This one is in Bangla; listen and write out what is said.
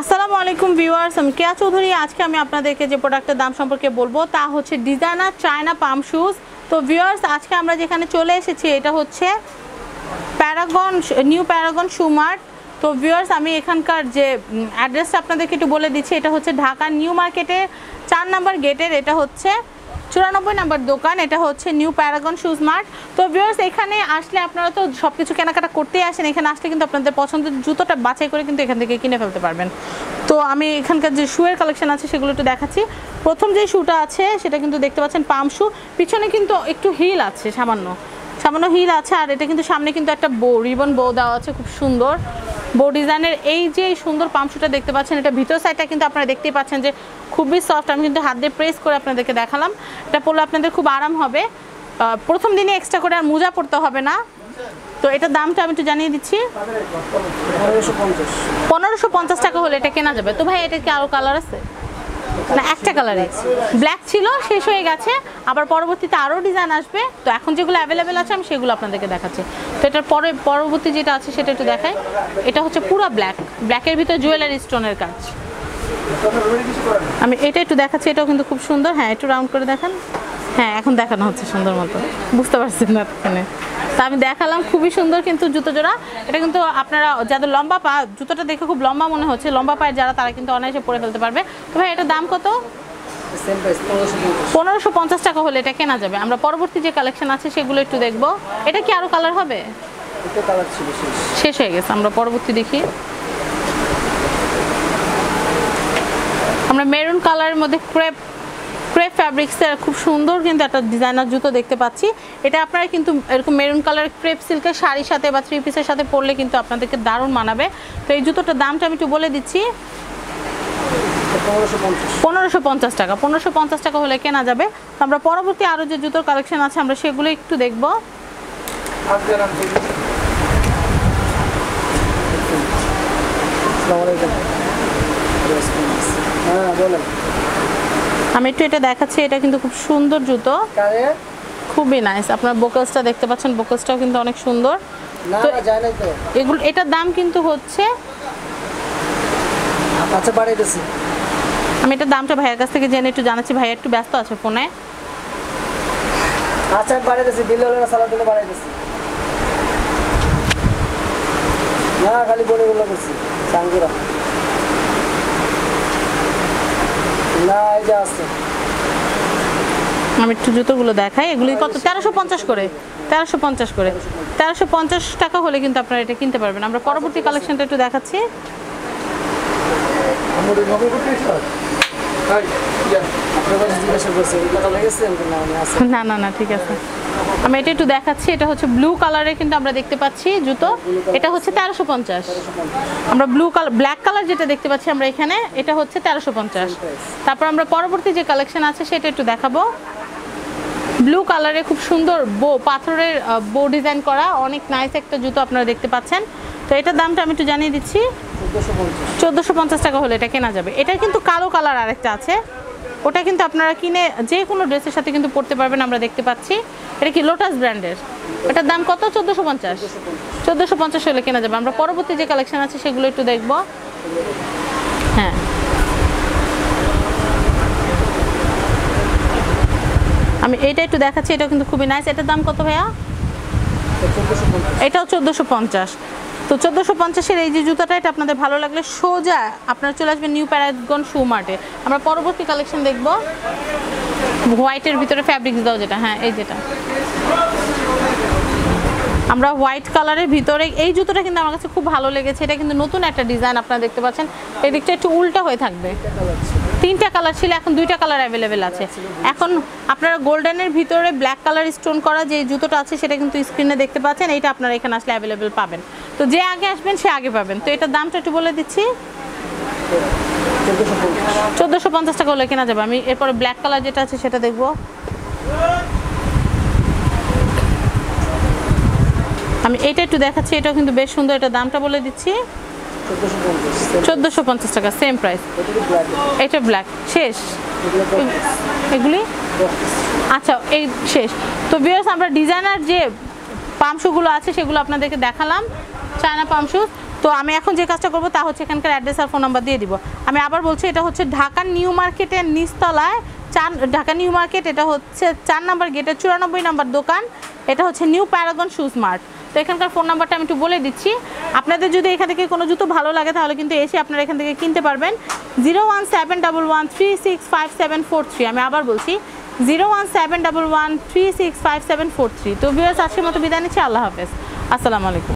আসসালামু আলাইকুম ভিউয়ার্স, আমি কেয়া চৌধুরী। আজকে আমি আপনাদেরকে যে প্রোডাক্টের দাম সম্পর্কে বলব, তা হচ্ছে ডিজাইনার চায়না পাম শুজ তো ভিউয়ার্স, আজকে আমরা যেখানে চলে এসেছি, এটা হচ্ছে প্যারাগন, নিউ প্যারাগন সুমার্ট তো ভিউয়ার্স, আমি এখানকার যে অ্যাড্রেসটা আপনাদেরকে একটু বলে দিচ্ছি, এটা হচ্ছে ঢাকা নিউ মার্কেটের চার নাম্বার গেটের, এটা হচ্ছে চুরানব্বই নাম্বার দোকান, এটা হচ্ছে নিউ প্যারাগন শুজ মার্ট তো ভিউয়ার্স এখানে আসলে আপনারা তো সব কিছু কেনাকাটা করতেই আসেন। এখানে আসলে কিন্তু আপনাদের পছন্দের জুতোটা বাছাই করে কিন্তু এখান থেকে কিনে ফেলতে পারবেন। তো আমি এখানকার যে শুয়ের কালেকশন আছে, সেগুলো একটু দেখাচ্ছি। প্রথম যে শুটা আছে, সেটা কিন্তু দেখতে পাচ্ছেন পাম শু পিছনে কিন্তু একটু হিল আছে, সামান্য। সামান্য হিল আছে, আর এটা কিন্তু সামনে কিন্তু একটা বো রিবন বো দেওয়া আছে, খুব সুন্দর। বো ডিজাইনের এই যে সুন্দর পাম্পশুটা দেখতে পাচ্ছেন, এটা ভিতর সাইডটা কিন্তু আপনারা দেখতেই পাচ্ছেন যে খুবই সফট আমি কিন্তু হাত দিয়ে প্রেস করে আপনাদেরকে দেখালাম। এটা পরলে আপনাদের খুব আরাম হবে। প্রথম দিনে এক্সট্রা করে আর মোজা পড়তে হবে না। তো এটার দামটা আমি একটু জানিয়ে দিচ্ছি। পনেরোশো পঞ্চাশ টাকা হলে এটা কেনা যাবে। তো ভাই, এটা কি আরও কালার আছে? না, একটা কালারে ব্ল্যাক ছিল, শেষ হয়ে গেছে। আবার পরবর্তীতে আরও ডিজাইন আসবে। তো এখন যেগুলো অ্যাভেলেবেল আছে, আমি সেগুলো আপনাদেরকে দেখাচ্ছি। তো এটার পরে, পরবর্তী যেটা আছে সেটা একটু দেখাই। এটা হচ্ছে পুরো ব্ল্যাক ব্ল্যাকের ভিতরে জুয়েলারি স্টোনের কাজ। আমি এটা একটু দেখাচ্ছি, এটাও কিন্তু খুব সুন্দর। হ্যাঁ একটু রাউন্ড করে দেখান। হ্যাঁ এখন দেখানো হচ্ছে সুন্দর মতো। বুঝতে পারছেন না এখানে। তা আমি দেখালাম, খুবই সুন্দর কিন্তু জুতো জোড়া এটা কিন্তু আপনারা যাদের লম্বা পা, জুতোটা দেখে খুব লম্বা মনে হচ্ছে। লম্বা পায়ের যারা, তারা কিন্তু অনায়াসে পরে ফেলতে পারবে। তো ভাই, এটার দাম কত? পনেরোশো পঞ্চাশ টাকা হলে এটা কেনা যাবে। আমরা পরবর্তী যে কালেকশন আছে সেগুলো একটু দেখব। এটা কি আরও কালার হবে? শেষ হয়ে গেছে। আমরা পরবর্তী দেখি। আমরা মেরুন কালারের মধ্যে ক্রেপ ক্রেপ ফ্যাব্রিক্সের খুব সুন্দর কিন্তু একটা ডিজাইনার জুতো দেখতে পাচ্ছি। এটা আপনারা কিন্তু এরকম মেরুন কালার ক্রেপ সিল্কের শাড়ির সাথে বা থ্রি পিসের সাথে পরলে কিন্তু আপনাদেরকে দারুণ মানাবে। তো এই জুতোটার দামটা আমি একটু বলে দিচ্ছি। পনেরোশো পঞ্চাশ। টাকা। পনেরোশো পঞ্চাশ টাকা হলে কেনা যাবে। তো আমরা পরবর্তী আরও যে জুতোর কালেকশন আছে আমরা সেগুলো একটু দেখব। আমি একটু এটা দেখাচ্ছি এটা কিন্তু খুব সুন্দর জুতো। খুবই নাইস আপনার বোকাসটা দেখতে পাচ্ছেন বোকাসটাও কিন্তু অনেক সুন্দর। তো- এগুলো এটার দাম কিন্তু হচ্ছে আচ্ছা বাড়াইতেছি আমি এটার দামটা ভাইয়ের কাছ থেকে জেনে একটু জানাচ্ছি। ভাইয়া একটু ব্যস্ত আছে ফোনে। আচ্ছা বিল হলে দিলে না খালি বলে গুলো করছি চাঙ্গুরা না এই যে আছে। আমি একটু জুতোগুলো দেখাই। এগুলি কত? তেরোশো পঞ্চাশ করে। তেরোশো পঞ্চাশ করে। তেরোশো পঞ্চাশ টাকা হলে কিন্তু আপনারা এটা কিনতে পারবেন। আমরা পরবর্তী কালেকশনটা একটু দেখাচ্ছি। লেগেছে আমি বললাম, না? না না না ঠিক আছে। আমি এটা একটু দেখাচ্ছি এটা হচ্ছে ব্লু কালারে কিন্তু আমরা দেখতে পাচ্ছি জুতো। এটা হচ্ছে তেরোশো পঞ্চাশ। আমরা ব্লু কালার ব্ল্যাক কালার যেটা দেখতে পাচ্ছি আমরা এখানে এটা হচ্ছে তেরোশো পঞ্চাশ। তারপর আমরা পরবর্তী যে কালেকশন আছে সেটা একটু দেখাবো। ব্লু কালারে খুব সুন্দর বো পাথরের বো ডিজাইন করা অনেক নাইস একটা জুতো আপনারা দেখতে পাচ্ছেন। তো এটার দামটা আমি একটু জানিয়ে দিচ্ছি। চোদ্দোশো পঞ্চাশ টাকা হলে এটা কেনা যাবে। এটা কিন্তু কালো কালার আরেকটা আছে। ওটা কিন্তু আপনারা কিনে যে কোনো ড্রেসের সাথে কিন্তু পরতে পারবেন, আমরা দেখতে পাচ্ছি। এটা কি লোটাস ব্র্যান্ডের এটার দাম কত? চোদ্দোশো পঞ্চাশ। চোদ্দোশো পঞ্চাশ হলে কেনা যাবে। আমরা পরবর্তী যে কালেকশন আছে, সেগুলো একটু দেখব। হ্যাঁ। আমি এটা একটু দেখাচ্ছি এটা কিন্তু খুবই নাইস এটার দাম কত ভাইয়া? এটাও চোদ্দোশো পঞ্চাশ। তো চোদ্দোশো পঞ্চাশের এই যে জুতাটা, এটা আপনাদের ভালো লাগলে সোজা আপনারা চলে আসবেন নিউ প্যারাগন শু মার্টে। আমরা পরবর্তী কালেকশন দেখব। হোয়াইটের ভিতরে ফ্যাব্রিক্স দাও যেটা হ্যাঁ এই যেটা। আমরা হোয়াইট কালারের ভিতরে, এই জুতোটা কিন্তু আমার কাছে খুব ভালো লেগেছে। এটা কিন্তু নতুন একটা ডিজাইন আপনারা দেখতে পাচ্ছেন। এই দিকটা একটু উল্টা হয়ে থাকবে। তিনটা কালার ছিল, এখন দুইটা কালার অ্যাভেলেবেল আছে। এখন আপনারা গোল্ডেনের ভিতরে ব্ল্যাক কালার স্টোন করা যে জুতোটা আছে, সেটা কিন্তু স্ক্রিনে দেখতে পাচ্ছেন। এইটা আপনারা এখানে আসলে অ্যাভেলেবেল পাবেন। তো যে আগে আসবেন, সে আগে পাবেন। তো এটার দামটা একটু বলে দিচ্ছি। চোদ্দোশো পঞ্চাশ টাকা হলে কেনা যাবে। আমি এরপরে ব্ল্যাক কালার যেটা আছে সেটা দেখব। আমি এটা একটু দেখাচ্ছি, এটাও কিন্তু বেশ সুন্দর এটা দামটা বলে দিচ্ছি। চোদ্দোশো পঞ্চাশ টাকা সেম প্রাইস এটা ব্ল্যাক শেষ। এগুলি? আচ্ছা এই শেষ। তো বিয়ার্স আমরা ডিজাইনার যে পামশুগুলো আছে, সেগুলো আপনাদেরকে দেখালাম চায়না পামশু তো আমি এখন যে কাজটা করব তা হচ্ছে এখানকার অ্যাড্রেস আর ফোন নাম্বার দিয়ে দিব। আমি আবার বলছি, এটা হচ্ছে ঢাকা নিউ মার্কেটের নিচতলায়, চার, ঢাকা নিউ মার্কেট, এটা হচ্ছে চার নাম্বার গেটের চুরানব্বই নাম্বার দোকান, এটা হচ্ছে নিউ প্যারাগন শুজ মার্ট তো এখানকার ফোন নাম্বারটা আমি একটু বলে দিচ্ছি। আপনাদের যদি এখান থেকে কোনো জুতো ভালো লাগে, তাহলে কিন্তু এসে আপনারা এখান থেকে কিনতে পারবেন। Zero one seven one three six five seven four three আমি আবার বলছি zero one seven double one three six five seven four three. তো ভিউয়ার্স, আজকের মতো বিদায় নিচ্ছি। আল্লাহ হাফেজ। আসসালামু আলাইকুম।